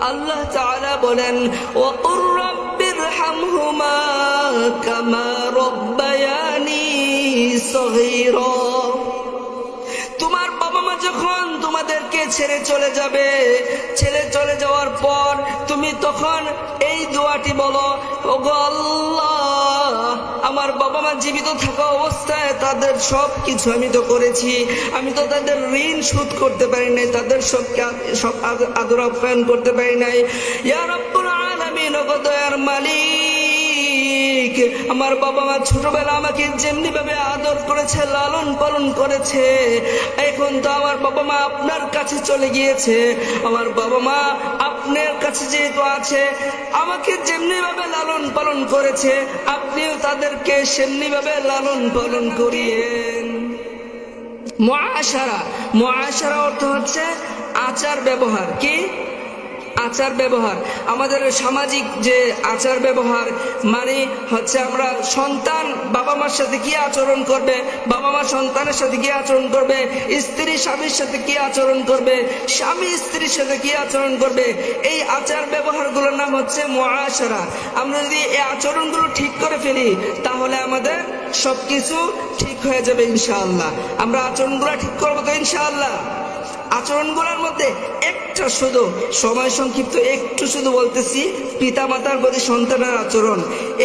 আল্লাহ বলেন তোমার বাবা মা যখন তোমাদেরকে ছেড়ে চলে যাবে, ছেড়ে চলে যাওয়ার পর তুমি তখন এই দোয়াটি বলো ওগল আমার জীবিত থাকা অবস্থায় তাদের সব কিছু আমি তো করেছি। আমি তো তাদের ঋণ শোধ করতে পারি নাই, তাদের সব সব আদর আপ্যায়ন করতে পারি নাই। ইয়ার রব্বুল আলামিন, ওগো মালিক আমার বাবা মা ছোটবেলা আমাকে যেমনি ভাবে আদর করেছে, লালন পালন করেছে, এখন তো আমার বাবা মা আপনার কাছে চলে গিয়েছে। আমার বাবা মা আপনার কাছে যেহেতু আছে, আমাকে যেমনি ভাবে লালন পালন করেছে, আপনিও তাদেরকে সেমনি ভাবে লালন পালন করিয়েন। মহাশারা মহাসারা অর্থ হচ্ছে আচার ব্যবহার কি? আচার ব্যবহার। আমাদের সামাজিক যে আচার ব্যবহার মানে হচ্ছে আমরা সন্তান বাবা মার সাথে কি আচরণ করবে, বাবা মা সন্তানের সাথে কি আচরণ করবে, স্ত্রী স্বামীর সাথে কি আচরণ করবে, স্বামী স্ত্রীর সাথে কি আচরণ করবে, এই আচার ব্যবহারগুলোর নাম হচ্ছে মহাসারা আমরা যদি এই আচরণগুলো ঠিক করে ফেলি, তাহলে আমাদের সবকিছু ঠিক হয়ে যাবে ইনশাআল্লাহ। আমরা আচরণগুলো ঠিক করব তো ইনশাআল্লাহ? আচরণগুলোর মধ্যে একটা শুধু, সময় সংক্ষিপ্ত একটু শুধু বলতেছি পিতা মাতার প্রতি সন্তানের আচরণ।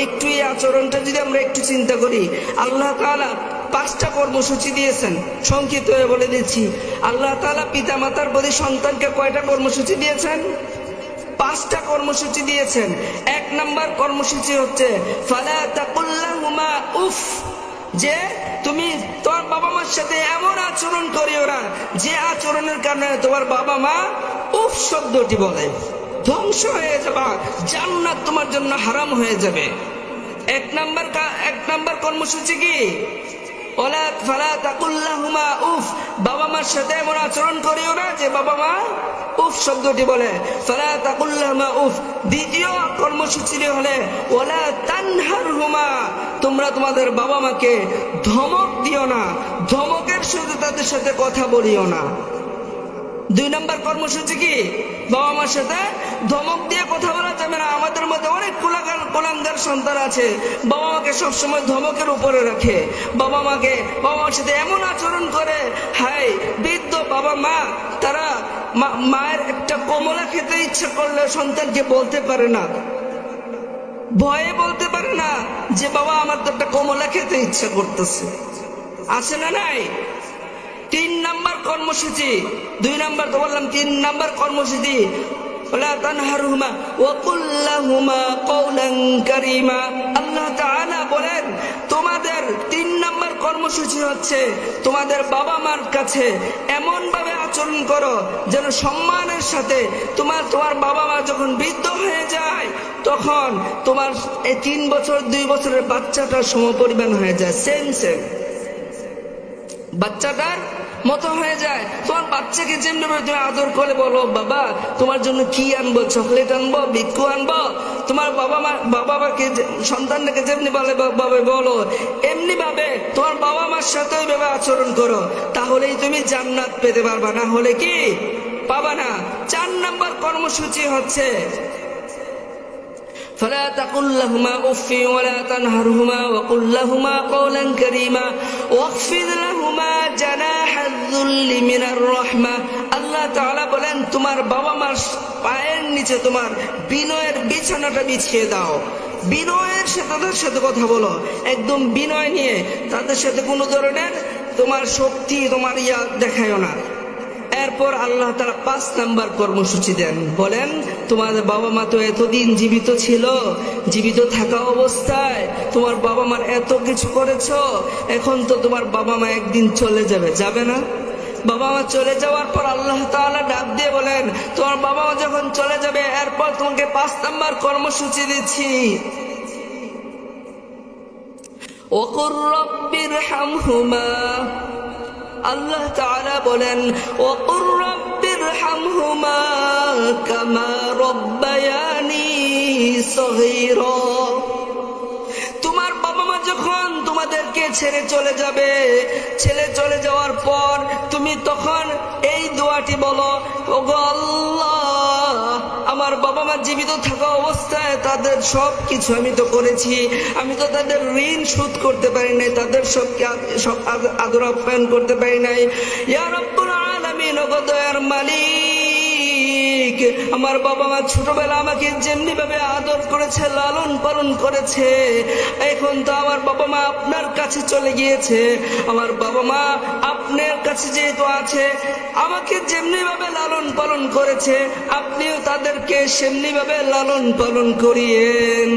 একটু এই আচরণটা যদি আমরা একটু চিন্তা করি, আল্লাহ তাআলা পাঁচটা কর্মসূচি দিয়েছেন, সংক্ষিপ্ত হয়ে বলে দিচ্ছি। আল্লাহ তাআলা পিতা মাতার প্রতি সন্তানকে কয়টা কর্মসূচি দিয়েছেন? পাঁচটা কর্মসূচি দিয়েছেন। এক নাম্বার কর্মসূচি হচ্ছে উফ, যে তুমি তোমার বাবা মার সাথে এমন আচরণ করিও না, যে আচরণের কারণে তোমার বাবা মা উফ শব্দটি বলে। ধ্বংস হয়ে যাবা। জান্নাত তোমার জন্য হারাম হয়ে যাবে। এক নাম্বার এক নাম্বার কর্মসূচি কি? ওলা ফালা তাকুল্লাহুমা উফ। বাবা মার সাথে এমন আচরণ করিও না যে বাবা মা উফ শব্দটি বলে। ফালা তাকুল্লাহুমা উফ। দ্বিতীয় কর্মসূচি হলে ওলা তানহারহুমা। তোমরা তোমাদের বাবা মাকে ধমক দিও না। ধমকের সাথে তাদের সাথে কথা বলিও না। দুই নম্বর কর্মসূচি কি? বাবা মার সাথে ধমক দিয়ে কথা বলা যাবে না, আমাদের মধ্যে অনেক কোলাগার কোলাঙ্গার সন্তান আছে। বাবা মাকে সবসময় ধমকের উপরে রাখে। বাবা মাকে, বাবা মার সাথে এমন আচরণ করে হাই বৃদ্ধ বাবা মা, তারা মায়ের একটা কমলা খেতে ইচ্ছা করলে সন্তানকে বলতে পারে না। ভয়ে বলতে পারে না যে, বাবা, আমার তো একটা কমলা খেতে ইচ্ছা করতেছে। আছে না নাই? কর্মসূচি দুই নাম্বার তো বললাম তিন নাম্বার কর্মসূচি ولا تنهرهما وقل لهما قولا كريما আল্লাহ তাআলা বলেন তোমাদের তিন নাম্বার কর্মসূচি হচ্ছে তোমাদের বাবা মার কাছে এমন ভাবে আচরণ করো যেন সম্মানের সাথে তোমার তোমার বাবা মা যখন বৃদ্ধ হয়ে যায় তখন তোমার এই তিন বছর দুই বছরের বাচ্চাটার সমপরিমাণ হয়ে যায় সেম সেম বাচ্চাটার মতো হয়ে যায়। তোমার বাচ্চাকে যেমনি তুমি আদর করে বলো, বাবা, তোমার জন্য কি আনব? চকলেট আনব? বিক্কু আনব? তোমার বাবা মা, বাবা মাকে সন্তানটাকে যেমনি বলে, বা- ভাবে বলো, এমনি ভাবে তোমার বাবা মার সাথে ওইভাবে আচরণ করো, তাহলেই তুমি জান্নাত পেতে পারবা। না হলে কি? পাবা না। চার নাম্বার কর্মসূচি হচ্ছে فلا تقل لهما اف ولا تنهرهما وقل لهما قولا كريما واخفض لهما جناح الذل من الرحمه আল্লাহ তাআলা বলেন তোমার বাবা মার পায়ের নিচে তোমার বিনয়ের বিছানাটা বিছিয়ে দাও বিনয়ের সাথে তাদের সাথে কথা বলো একদম বিনয় নিয়ে তাদের সাথে কোনো ধরনের তোমার শক্তি তোমার ইয়া দেখায়ও না এরপর আল্লাহ তারা পাঁচ নাম্বার কর্মসূচি দেন বলেন তোমাদের বাবা মা তো এতদিন জীবিত ছিল জীবিত থাকা অবস্থায় তোমার বাবা মার এত কিছু করেছো এখন তো তোমার বাবা মা একদিন চলে যাবে যাবে না বাবা মা চলে যাওয়ার পর আল্লাহ তাআলা ডাক দিয়ে বলেন তোমার বাবা মা যখন চলে যাবে এরপর তোমাকে পাঁচ নাম্বার কর্মসূচি দিচ্ছি وقل رب ارحمهما আল্লাহ তারা বলেন, ওয়াকুর রাব্বির হামহুমা কামা রব্বায়ানি তোমার বাবা মা যখন তোমাদেরকে ছেড়ে চলে যাবে, ছেড়ে চলে যাওয়ার পর তুমি তখন এই দোয়াটি বলো, ওগো আল্লাহ আমার বাবা মা জীবিত থাকা অবস্থায় তাদের সব কিছু আমি তো করেছি। আমি তো তাদের ঋণ শোধ করতে পারি নাই, তাদের সব সব আদর আপ্যায়ন করতে পারি নাই। ইয়া রব্বুল আলামিন ওগো দয়ার মালিক, আমার বাবা মা ছোটবেলা আমাকে যেমনি ভাবে আদর করেছে, লালন পালন করেছে, এখন তো আমার বাবা মা আপনার কাছে চলে গিয়েছে। আমার বাবা মা আপনার কাছে যেহেতু আছে, আমাকে যেমনি ভাবে লালন পালন করেছে, আপনিও তাদেরকে সেমনি ভাবে লালন পালন করিয়েন।